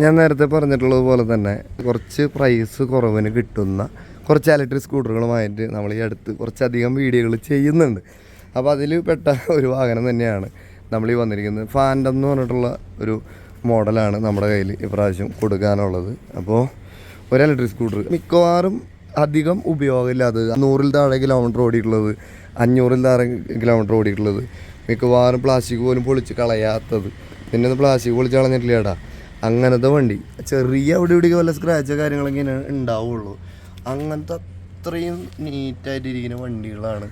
ഞാൻ നേരത്തെ പറഞ്ഞിട്ടുള്ളത് പോലെ തന്നെ കുറച്ച് പ്രൈസ് കുറവിന് കിട്ടുന്ന കുറച്ച് ഇലക്ട്രിക് സ്കൂട്ടറുകളുമായിട്ട് നമ്മൾ ഈ അടുത്ത് കുറച്ചധികം വീഡിയോകൾ ചെയ്യുന്നുണ്ട്. അപ്പോൾ അതിൽ പെട്ട ഒരു വാഹനം തന്നെയാണ് നമ്മൾ ഈ വന്നിരിക്കുന്നത്. ഫാൻഡം എന്ന് പറഞ്ഞിട്ടുള്ള ഒരു മോഡലാണ് നമ്മുടെ കയ്യിൽ ഇപ്രാവശ്യം കൊടുക്കാനുള്ളത്. അപ്പോൾ ഒരു ഇലക്ട്രിക് സ്കൂട്ടർ മിക്കവാറും അധികം ഉപയോഗമില്ലാത്തത് നൂറിൽ താഴെ കിലോമീറ്റർ ഓടിയിട്ടുള്ളത് അഞ്ഞൂറിൽ താഴെ കിലോമീറ്റർ ഓടിയിട്ടുള്ളത് മിക്കവാറും പ്ലാസ്റ്റിക് പോലും പൊളിച്ച് കളയാത്തത്. പിന്നെ പ്ലാസ്റ്റിക് പൊളിച്ച് കളഞ്ഞിട്ടില്ല കളഞ്ഞിട്ടില്ലേടാ അങ്ങനത്തെ വണ്ടി. ചെറിയ അവിടെ ഇവിടെ വല്ല സ്ക്രാച്ചോ കാര്യങ്ങളൊക്കെ ഉണ്ടാവുള്ളൂ. അങ്ങനത്തെ അത്രയും നീറ്റായിട്ടിരിക്കുന്ന വണ്ടികളാണ്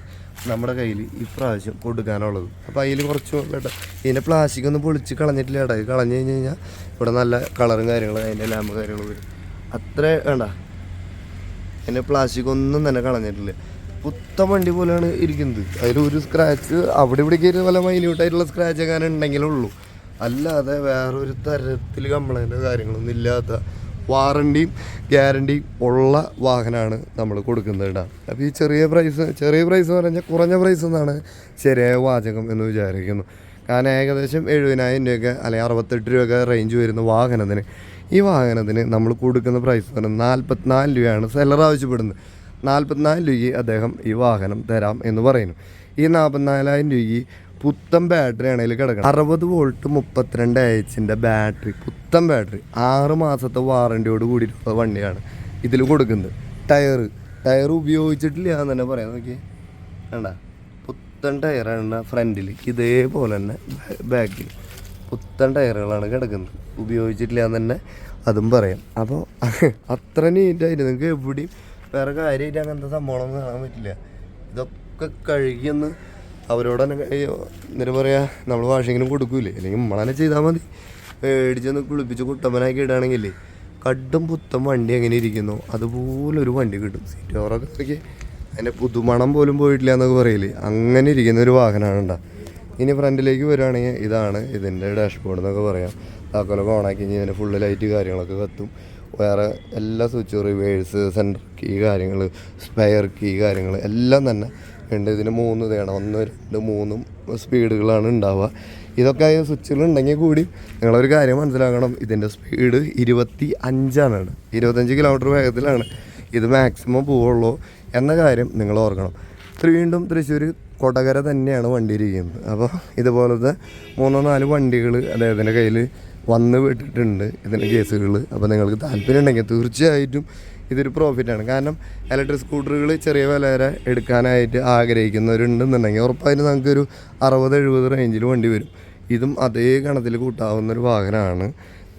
നമ്മുടെ കയ്യിൽ ഇപ്രാവശ്യം കൊടുക്കാനുള്ളത്. അപ്പോൾ അതിൽ കുറച്ച് കേട്ടോ ഇതിന്റെ പ്ലാസ്റ്റിക് ഒന്നും പൊളിച്ച് കളഞ്ഞിട്ടില്ല കേട്ടോ. ഇത് കളഞ്ഞു കഴിഞ്ഞ് കഴിഞ്ഞാൽ ഇവിടെ നല്ല കളറും കാര്യങ്ങളും അതിന്റെ ലാമ്പ് കാര്യങ്ങളും വരും. അത്ര വേണ്ട. അതിന്റെ പ്ലാസ്റ്റിക് ഒന്നും തന്നെ കളഞ്ഞിട്ടില്ല. പുത്തൻ വണ്ടി പോലെയാണ് ഇരിക്കുന്നത്. അതിൽ ഒരു സ്ക്രാച്ച് അവിടെ ഇവിടെ കയറി വല്ല മൈന്യൂട്ടായിട്ടുള്ള സ്ക്രാച്ച് എങ്ങനെ ഉണ്ടെങ്കിലുള്ളൂ അല്ലാതെ വേറൊരു തരത്തിൽ കംപ്ലൈന്റോ കാര്യങ്ങളൊന്നും ഇല്ലാത്ത വാറണ്ടിയും ഗ്യാരണ്ടിയും ഉള്ള വാഹനമാണ് നമ്മൾ കൊടുക്കുന്നത് കേട്ടോ. അപ്പോൾ ഈ ചെറിയ പ്രൈസ് ചെറിയ പ്രൈസ് എന്ന് പറഞ്ഞാൽ കുറഞ്ഞ പ്രൈസ് എന്നാണ് ശരിയായ വാചകം എന്ന് വിചാരിക്കുന്നു. കാരണം ഏകദേശം എഴുപതിനായിരം രൂപയൊക്കെ അല്ലെങ്കിൽ അറുപത്തെട്ട് രൂപയൊക്കെ റേഞ്ച് വരുന്ന വാഹനത്തിന്. ഈ വാഹനത്തിന് നമ്മൾ കൊടുക്കുന്ന പ്രൈസ് എന്ന് പറയുന്നത് നാൽപ്പത്തിനാല് രൂപയാണ് സെല്ലർ ആവശ്യപ്പെടുന്നത്. നാൽപ്പത്തിനാല് രൂപയ്ക്ക് അദ്ദേഹം ഈ വാഹനം തരാം എന്ന് പറയുന്നു. ഈ നാൽപ്പത്തിനാലായിരം രൂപയ്ക്ക് പുത്തൻ ബാറ്ററി ആണെങ്കിൽ കിടക്കണം. അറുപത് വോൾട്ട് മുപ്പത്തിരണ്ട് എച്ചിന്റെ ബാറ്ററി പുത്തൻ ബാറ്ററി ആറ് മാസത്തെ വാറന്റിയോട് കൂടിയിട്ടുള്ള വണ്ടിയാണ് ഇതിൽ കൊടുക്കുന്നത്. ടയർ ടയർ ഉപയോഗിച്ചിട്ടില്ല എന്ന് തന്നെ പറയാം. നോക്കി വേണ്ട പുത്തൻ ടയറാണ് ഫ്രണ്ടിൽ ഇതേപോലെ തന്നെ ബാക്കിൽ പുത്തൻ ടയറുകളാണ് കിടക്കുന്നത്. ഉപയോഗിച്ചിട്ടില്ല എന്ന് തന്നെ അതും പറയാം. അപ്പോൾ അത്ര നീറ്റായിട്ട് നിങ്ങൾക്ക് എവിടെയും വേറെ കാര്യമായിട്ട് അങ്ങനത്തെ സംഭവങ്ങളൊന്നും കാണാൻ പറ്റില്ല. ഇതൊക്കെ കഴുകിയൊന്ന് അവരോട് എന്നിട്ട് പറയാ നമ്മൾ വാഷിങ്ങിനും കൊടുക്കൂലേ. അല്ലെങ്കിൽ നമ്മളെ ചെയ്താൽ മതി. മേടിച്ചൊന്ന് കുളിപ്പിച്ച് കുട്ടമ്പനാക്കി ഇടുകയാണെങ്കിലേ കടും പുത്തൻ വണ്ടി എങ്ങനെ ഇരിക്കുന്നു? അതുപോലെ ഒരു വണ്ടി കിട്ടും. സീറ്റ് ഓറൊക്കെ നോക്കി അതിന്റെ പുതുമണം പോലും പോയിട്ടില്ല എന്നൊക്കെ പറയില്ലേ അങ്ങനെ ഇരിക്കുന്ന ഒരു വാഹനമാണ് ഉണ്ടാ ഇനി ഫ്രണ്ടിലേക്ക് വരികയാണെങ്കിൽ ഇതാണ് ഇതിന്റെ ഡാഷ്ബോർഡ് എന്നൊക്കെ പറയാം. താക്കോലൊക്കെ ഓണാക്കി കഴിഞ്ഞാൽ ഇതിന്റെ ഫുള്ള് ലൈറ്റ് കാര്യങ്ങളൊക്കെ കത്തും. വേറെ എല്ലാ സ്വിച്ച് റിവേഴ്സ് സെന്റർ കീ കാര്യങ്ങൾ സ്പെയർ കീ കാര്യങ്ങൾ എല്ലാം തന്നെ ഉണ്ട് ഇതിന് മൂന്ന് ഇതാണ് ഒന്ന് രണ്ട് മൂന്നും സ്പീഡുകളാണ് ഉണ്ടാവുക. ഇതൊക്കെ ആ സ്വിച്ചുകൾ ഉണ്ടെങ്കിൽ കൂടി നിങ്ങളൊരു കാര്യം മനസ്സിലാക്കണം. ഇതിന്റെ സ്പീഡ് ഇരുപത്തി അഞ്ചാണ്. ഇരുപത്തഞ്ച് കിലോമീറ്റർ വേഗത്തിലാണ്. ഇത് മാക്സിമം പോവുള്ളൂ എന്ന കാര്യം നിങ്ങൾ ഓർക്കണം. വീണ്ടും തൃശ്ശൂർ കൊടകര തന്നെയാണ് വണ്ടി ഇരിക്കുന്നത്. അപ്പോൾ ഇതുപോലത്തെ മൂന്നോ നാല് വണ്ടികൾ അദ്ദേഹത്തിന്റെ കയ്യിൽ വന്ന് വിട്ടിട്ടുണ്ട് ഇതിന്റെ കേസുകൾ. അപ്പോൾ നിങ്ങൾക്ക് താല്പര്യം ഉണ്ടെങ്കിൽ തീർച്ചയായിട്ടും ഇതൊരു പ്രോഫിറ്റാണ് കാരണം ഇലക്ട്രിക് സ്കൂട്ടറുകൾ ചെറിയ വില വരെ എടുക്കാനായിട്ട് ആഗ്രഹിക്കുന്നവരുണ്ടെന്നുണ്ടെങ്കിൽ ഉറപ്പായിട്ടും നമുക്കൊരു അറുപത് എഴുപത് റേഞ്ചിൽ വണ്ടി വരും. ഇതും അതേ കണത്തിൽ കൂട്ടാവുന്ന ഒരു വാഹനമാണ്.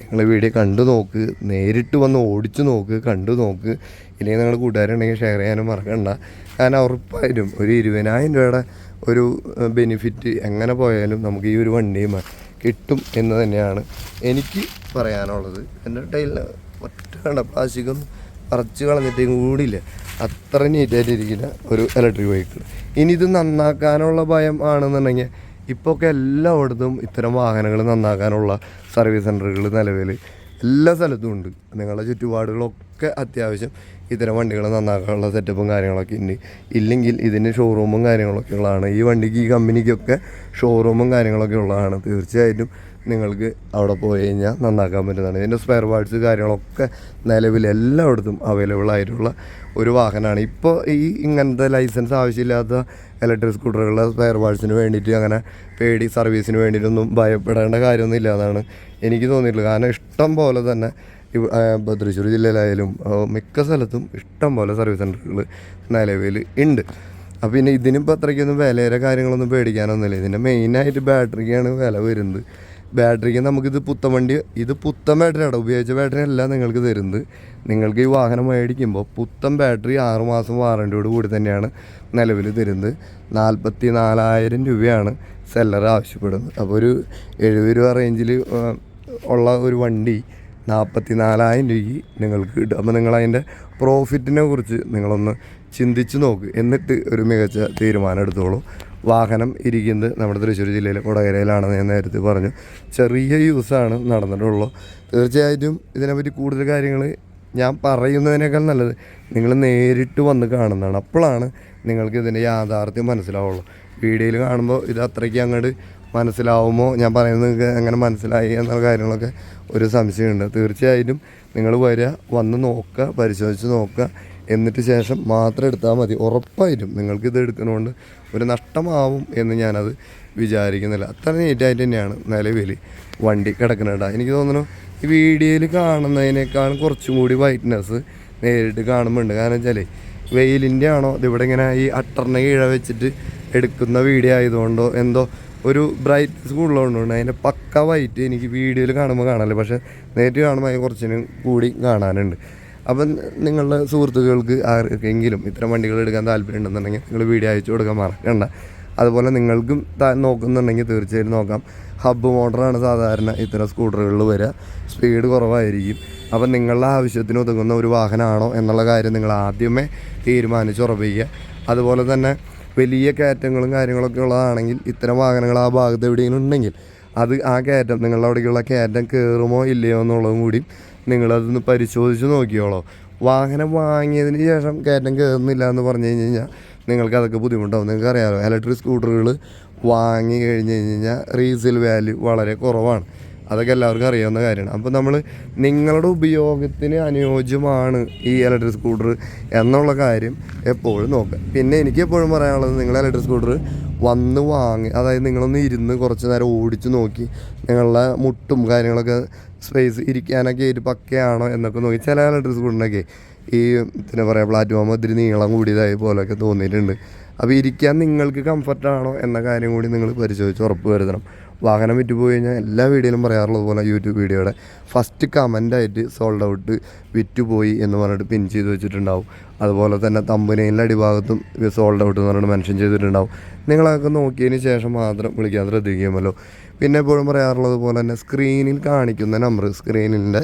നിങ്ങൾ വീഡിയോ കണ്ടു നോക്ക് നേരിട്ട് വന്ന് ഓടിച്ചു നോക്ക് കണ്ടു നോക്ക്. ഇല്ലെങ്കിൽ നിങ്ങൾ കൂട്ടുകാരുണ്ടെങ്കിൽ ഷെയർ ചെയ്യാനും മറക്കണ്ട. കാരണം ഉറപ്പായിട്ടും ഒരു ഇരുപതിനായിരം രൂപയുടെ ഒരു ബെനിഫിറ്റ് എങ്ങനെ പോയാലും നമുക്ക് ഈ ഒരു വണ്ടിയും കിട്ടും എന്ന് തന്നെയാണ് എനിക്ക് പറയാനുള്ളത്. എന്റെ ടൈലിൽ ഒറ്റ പ്ലാസ്റ്റിക്കൊന്നും പറിച്ച് കളഞ്ഞിട്ട് കൂടിയില്ല അത്ര നീറ്റായിട്ടിരിക്കുന്ന ഒരു ഇലക്ട്രിക് വെഹിക്കിൾ ഇനി ഇത് നന്നാക്കാനുള്ള ഭയം ആണെന്നുണ്ടെങ്കിൽ ഇപ്പോൾ ഒക്കെ എല്ലായിടത്തും ഇത്തരം വാഹനങ്ങൾ നന്നാക്കാനുള്ള സർവീസ് സെന്ററുകൾ നിലവിൽ എല്ലാ സ്ഥലത്തും ഉണ്ട്. നിങ്ങളുടെ ചുറ്റുപാടുകളൊക്കെ അത്യാവശ്യം ഇത്തരം വണ്ടികൾ നന്നാക്കാനുള്ള സെറ്റപ്പും കാര്യങ്ങളൊക്കെ ഉണ്ട് ഇല്ലെങ്കിൽ ഇതിന് ഷോറൂമും കാര്യങ്ങളൊക്കെ ഉള്ളതാണ്. ഈ വണ്ടിക്ക് ഈ കമ്പനിക്കൊക്കെ ഷോറൂമും കാര്യങ്ങളൊക്കെ ഉള്ളതാണ്. തീർച്ചയായിട്ടും നിങ്ങൾക്ക് അവിടെ പോയി കഴിഞ്ഞാൽ നന്നാക്കാൻ പറ്റുന്നതാണ്. ഇതിന്റെ സ്പെയർ പാർട്സ് കാര്യങ്ങളൊക്കെ നിലവിൽ എല്ലായിടത്തും അവൈലബിൾ ആയിട്ടുള്ള ഒരു വാഹനമാണ്. ഇപ്പോൾ ഈ ഇങ്ങനത്തെ ലൈസൻസ് ആവശ്യമില്ലാത്ത ഇലക്ട്രിക് സ്കൂട്ടറുകളുടെ സ്പെയർ പാർട്സിന് വേണ്ടിയിട്ട് അങ്ങനെ പേടി സർവീസിന് വേണ്ടിയിട്ടൊന്നും ഭയപ്പെടേണ്ട കാര്യമൊന്നും ഇല്ല എന്നാണ് എനിക്ക് തോന്നിയിട്ടുള്ളത്. കാരണം ഇഷ്ടം പോലെ തന്നെ തൃശ്ശൂർ ജില്ലയിലായാലും മിക്ക സ്ഥലത്തും ഇഷ്ടം പോലെ സർവീസ് സെന്ററുകൾ നിലവിൽ ഉണ്ട്. അപ്പോൾ പിന്നെ ഇതിനിപ്പോൾ അത്രയ്ക്കൊന്നും വിലയുടെ കാര്യങ്ങളൊന്നും പേടിക്കാനൊന്നുമില്ല. ഇതിന്റെ മെയിനായിട്ട് ബാറ്ററിക്കാണ് വില വരുന്നത്. ബാറ്ററിക്ക് നമുക്കിത് പുത്തൻ വണ്ടി ഇത് പുത്തൻ ബാറ്ററിയാണ് ഉപയോഗിച്ച ബാറ്ററി അല്ല നിങ്ങൾക്ക് തരുന്നത്. നിങ്ങൾക്ക് ഈ വാഹനം മേടിക്കുമ്പോൾ പുത്തൻ ബാറ്ററി ആറുമാസം വാറണ്ടിയോട് കൂടി തന്നെയാണ് നിലവിൽ തരുന്നത്. നാൽപ്പത്തി നാലായിരം രൂപയാണ് സെല്ലർ ആവശ്യപ്പെടുന്നത്. അപ്പോൾ ഒരു എഴുപത് രൂപ റേഞ്ചിൽ ഉള്ള ഒരു വണ്ടി നാൽപ്പത്തി നാലായിരം രൂപയ്ക്ക് നിങ്ങൾക്ക് കിട്ടും. അപ്പോൾ നിങ്ങൾ അതിന്റെ പ്രോഫിറ്റിനെ കുറിച്ച് നിങ്ങളൊന്ന് ചിന്തിച്ച് നോക്ക്. എന്നിട്ട് ഒരു മികച്ച തീരുമാനം എടുത്തോളൂ. വാഹനം ഇരിക്കുന്നത് നമ്മുടെ തൃശ്ശൂർ ജില്ലയിലെ കൊടകരയിലാണെന്ന് ഞാൻ നേരത്തെ പറഞ്ഞു. ചെറിയ യൂസാണ് നടന്നിട്ടുള്ളൂ. തീർച്ചയായിട്ടും ഇതിനെപ്പറ്റി കൂടുതൽ കാര്യങ്ങൾ ഞാൻ പറയുന്നതിനേക്കാൾ നല്ലത് നിങ്ങൾ നേരിട്ട് വന്ന് കാണുന്നതാണ്. അപ്പോഴാണ് നിങ്ങൾക്ക് ഇതിന്റെ യാഥാർത്ഥ്യം മനസ്സിലാവുള്ളൂ. വീഡിയോയിൽ കാണുമ്പോൾ ഇത് അത്രയ്ക്ക് അങ്ങോട്ട് മനസ്സിലാവുമോ? ഞാൻ പറയുന്നത് നിങ്ങൾക്ക് എങ്ങനെ മനസ്സിലായി എന്നുള്ള കാര്യങ്ങളൊക്കെ ഒരു സംശയമുണ്ട്. തീർച്ചയായിട്ടും നിങ്ങൾ വരിക വന്ന് നോക്കുക പരിശോധിച്ച് നോക്കുക. എന്നിട്ട് ശേഷം മാത്രം എടുത്താൽ മതി. ഉറപ്പായിട്ടും നിങ്ങൾക്കിത് എടുക്കുന്നതുകൊണ്ട് ഒരു നഷ്ടമാവും എന്ന് ഞാനത് വിചാരിക്കുന്നില്ല. അത്ര നീറ്റായിട്ട് തന്നെയാണ് നിലവിൽ വണ്ടി കിടക്കുന്നുണ്ട് എനിക്ക് തോന്നുന്നു ഈ വീഡിയോയിൽ കാണുന്നതിനേക്കാൾ കുറച്ചും കൂടി വൈറ്റ്നസ് നേരിട്ട് കാണുമ്പോണ്ട് കാരണം വെച്ചാലേ വെയിലിന്റെ ആണോ? ഇതിവിടെ ഇങ്ങനെ ഈ അട്ടറിനെ കീഴ വെച്ചിട്ട് എടുക്കുന്ന വീഡിയോ ആയതുകൊണ്ടോ എന്തോ ഒരു ബ്രൈറ്റ്നസ് കൂടുതലുണ്ട് അതിന്റെ പക്ക വൈറ്റ് എനിക്ക് വീഡിയോയിൽ കാണുമ്പോൾ കാണാമല്ലോ പക്ഷേ നേരിട്ട് കാണുമ്പോൾ അതിന് കുറച്ചിനും കൂടി കാണാനുണ്ട്. അപ്പം നിങ്ങളുടെ സുഹൃത്തുക്കൾക്ക് ആർക്കെങ്കിലും ഇത്തരം വണ്ടികൾ എടുക്കാൻ താല്പര്യം ഉണ്ടെന്നുണ്ടെങ്കിൽ നിങ്ങൾ വീഡിയോ അയച്ചു കൊടുക്കാൻ മറക്കണ്ട. അതുപോലെ നിങ്ങൾക്കും നോക്കുന്നുണ്ടെങ്കിൽ തീർച്ചയായിട്ടും നോക്കാം. ഹബ്ബ് മോട്ടറാണ് സാധാരണ ഇത്തരം സ്കൂട്ടറുകളിൽ വരിക. സ്പീഡ് കുറവായിരിക്കും. അപ്പം നിങ്ങളുടെ ആവശ്യത്തിന് ഒതുങ്ങുന്ന ഒരു വാഹനമാണോ എന്നുള്ള കാര്യം നിങ്ങൾ ആദ്യമേ തീരുമാനിച്ചുറപ്പിക്കുക. അതുപോലെ തന്നെ വലിയ കയറ്റങ്ങളും കാര്യങ്ങളൊക്കെ ഉള്ളതാണെങ്കിൽ ഇത്തരം വാഹനങ്ങൾ ആ ഭാഗത്ത് എവിടെയെങ്കിലും ഉണ്ടെങ്കിൽ അത് ആ കയറ്റം നിങ്ങളുടെ അവിടേക്കുള്ള കയറ്റം കയറുമോ ഇല്ലയോ എന്നുള്ളതും കൂടി നിങ്ങളതൊന്ന് പരിശോധിച്ച് നോക്കിയോളോ വാഹനം വാങ്ങിയതിന് ശേഷം കയറ്റം കയറുന്നില്ല എന്ന് പറഞ്ഞു കഴിഞ്ഞ് കഴിഞ്ഞാൽ നിങ്ങൾക്ക് അതൊക്കെ ബുദ്ധിമുട്ടാവും. നിങ്ങൾക്ക് അറിയാമല്ലോ ഇലക്ട്രിക് സ്കൂട്ടറുകൾ വാങ്ങി കഴിഞ്ഞ് കഴിഞ്ഞ് കഴിഞ്ഞാൽ റീസെയിൽ വാല്യൂ വളരെ കുറവാണ്. അതൊക്കെ എല്ലാവർക്കും അറിയാവുന്ന കാര്യമാണ്. അപ്പോൾ നമ്മൾ നിങ്ങളുടെ ഉപയോഗത്തിന് അനുയോജ്യമാണ് ഈ ഇലക്ട്രിക് സ്കൂട്ടർ എന്നുള്ള കാര്യം എപ്പോഴും നോക്കുക. പിന്നെ എനിക്ക് എപ്പോഴും പറയാനുള്ളത് നിങ്ങൾ ഇലക്ട്രിക് സ്കൂട്ടർ വന്ന് വാങ്ങി അതായത് നിങ്ങളൊന്ന് ഇരുന്ന് കുറച്ച് നേരം ഓടിച്ച് നോക്കി നിങ്ങളുടെ മുട്ടും കാര്യങ്ങളൊക്കെ സ്പേസ് ഇരിക്കാനൊക്കെ ഒരു പക്കയാണോ എന്നൊക്കെ നോക്കി. ചില ഇലക്ട്രിക് സ്കൂട്ടറിനൊക്കെ ഈ പിന്നെ പറയാം പ്ലാറ്റ്ഫോം ഒത്തിരി നീളം കൂടിയതായ പോലെയൊക്കെ തോന്നിയിട്ടുണ്ട്. അപ്പോൾ ഇരിക്കാൻ നിങ്ങൾക്ക് കംഫർട്ടാണോ എന്ന കാര്യം കൂടി നിങ്ങൾ പരിശോധിച്ച് ഉറപ്പ് വരുത്തണം. വാഹനം വിറ്റ് പോയി കഴിഞ്ഞാൽ എല്ലാ വീഡിയോയിലും പറയാറുള്ളത് പോലെ യൂട്യൂബ് വീഡിയോയുടെ ഫസ്റ്റ് കമന്റായിട്ട് സോൾഡ് ഔട്ട് വിറ്റ് പോയി എന്ന് പറഞ്ഞിട്ട് പിൻ ചെയ്ത് വെച്ചിട്ടുണ്ടാവും. അതുപോലെ തന്നെ തമ്പനയിലെ അടിഭാഗത്തും സോൾഡ് ഔട്ട് എന്ന് പറഞ്ഞിട്ട് മെൻഷൻ ചെയ്തിട്ടുണ്ടാവും. നിങ്ങളതൊക്കെ നോക്കിയതിന് ശേഷം മാത്രം വിളിക്കാൻ ശ്രദ്ധിക്കുമല്ലോ പിന്നെ എപ്പോഴും പറയാറുള്ളത് പോലെ തന്നെ സ്ക്രീനിൽ കാണിക്കുന്ന നമ്പർ സ്ക്രീനിന്റെ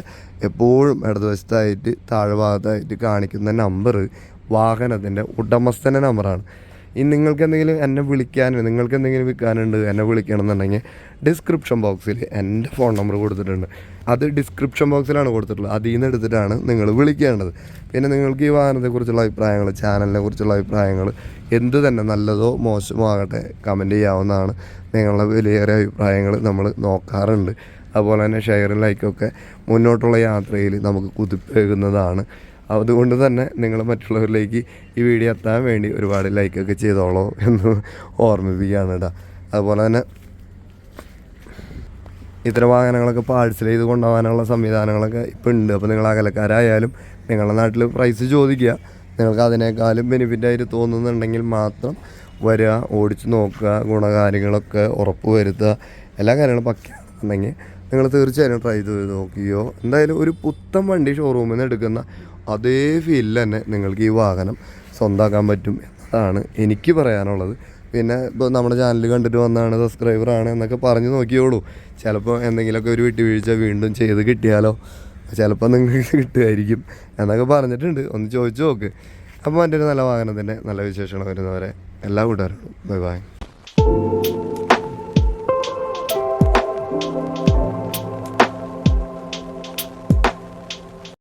എപ്പോഴും ഇടതുവശത്തായിട്ട് താഴ്ഭാഗത്തായിട്ട് കാണിക്കുന്ന നമ്പർ വാഹനത്തിന്റെ ഉടമസ്ഥന്റെ നമ്പറാണ് ഇനി നിങ്ങൾക്ക് എന്തെങ്കിലും എന്നെ വിളിക്കാനോ നിങ്ങൾക്ക് എന്തെങ്കിലും വിൽക്കാനുണ്ട് എന്നെ വിളിക്കണം എന്നുണ്ടെങ്കിൽ ഡിസ്ക്രിപ്ഷൻ ബോക്സിൽ എന്റെ ഫോൺ നമ്പർ കൊടുത്തിട്ടുണ്ട്. അത് ഡിസ്ക്രിപ്ഷൻ ബോക്സിലാണ് കൊടുത്തിട്ടുള്ളത്. അതിൽ നിന്ന് എടുത്തിട്ടാണ് നിങ്ങൾ വിളിക്കേണ്ടത്. പിന്നെ നിങ്ങൾക്ക് ഈ വാഹനത്തെക്കുറിച്ചുള്ള അഭിപ്രായങ്ങൾ ചാനലിനെ കുറിച്ചുള്ള അഭിപ്രായങ്ങൾ എന്ത് തന്നെ നല്ലതോ മോശമോ ആകട്ടെ കമന്റ് ചെയ്യാവുന്നതാണ്. നിങ്ങളുടെ വിലയേറെ അഭിപ്രായങ്ങൾ നമ്മൾ നോക്കാറുണ്ട്. അതുപോലെ തന്നെ ഷെയറും ലൈക്കൊക്കെ മുന്നോട്ടുള്ള യാത്രയിൽ നമുക്ക് കുതിപ്പേകുന്നതാണ്. അതുകൊണ്ട് തന്നെ നിങ്ങൾ മറ്റുള്ളവരിലേക്ക് ഈ വീഡിയോ എത്താൻ വേണ്ടി ഒരുപാട് ലൈക്കൊക്കെ ചെയ്തോളോ എന്ന് ഓർമ്മിപ്പിക്കുകയാണ് കേട്ടോ അതുപോലെ തന്നെ ഇത്തരം വാഹനങ്ങളൊക്കെ പാഴ്സൽ ചെയ്ത് കൊണ്ടുപോകാനുള്ള സംവിധാനങ്ങളൊക്കെ ഇപ്പം ഉണ്ട്. അപ്പോൾ നിങ്ങൾ അകലക്കാരായാലും നിങ്ങളുടെ നാട്ടിൽ പ്രൈസ് ചോദിക്കുക. നിങ്ങൾക്ക് അതിനേക്കാളും ബെനിഫിറ്റായിട്ട് തോന്നുന്നുണ്ടെങ്കിൽ മാത്രം വരിക ഓടിച്ച് നോക്കുക ഗുണകാര്യങ്ങളൊക്കെ ഉറപ്പ് വരുത്തുക എല്ലാ കാര്യങ്ങളും പക്കയാണെന്നുണ്ടെങ്കിൽ നിങ്ങൾ തീർച്ചയായും ട്രൈ ചെയ്ത് നോക്കിയോ. എന്തായാലും ഒരു പുത്തൻ വണ്ടി ഷോറൂമിൽ നിന്ന് എടുക്കുന്ന അതേ ഫീലിൽ തന്നെ നിങ്ങൾക്ക് ഈ വാഹനം സ്വന്തമാക്കാൻ പറ്റും എന്നതാണ് എനിക്ക് പറയാനുള്ളത്. പിന്നെ ഇപ്പോൾ നമ്മുടെ ചാനൽ കണ്ടിട്ട് വന്നാണ് സബ്സ്ക്രൈബറാണ് എന്നൊക്കെ പറഞ്ഞു നോക്കിയോളൂ. ചിലപ്പോൾ എന്തെങ്കിലുമൊക്കെ ഒരു വിട്ടുവീഴ്ച വീണ്ടും ചെയ്ത് കിട്ടിയാലോ? ചിലപ്പോൾ നിങ്ങൾക്ക് കിട്ടുമായിരിക്കും എന്നൊക്കെ പറഞ്ഞിട്ടുണ്ട്. ഒന്ന് ചോദിച്ചു നോക്ക്. അപ്പോൾ മറ്റൊരു നല്ല വാഹനത്തിന്റെ നല്ല വിശേഷങ്ങൾ വരുന്നവരെ എല്ലാ കൂട്ടുകാരോടും. Bye bye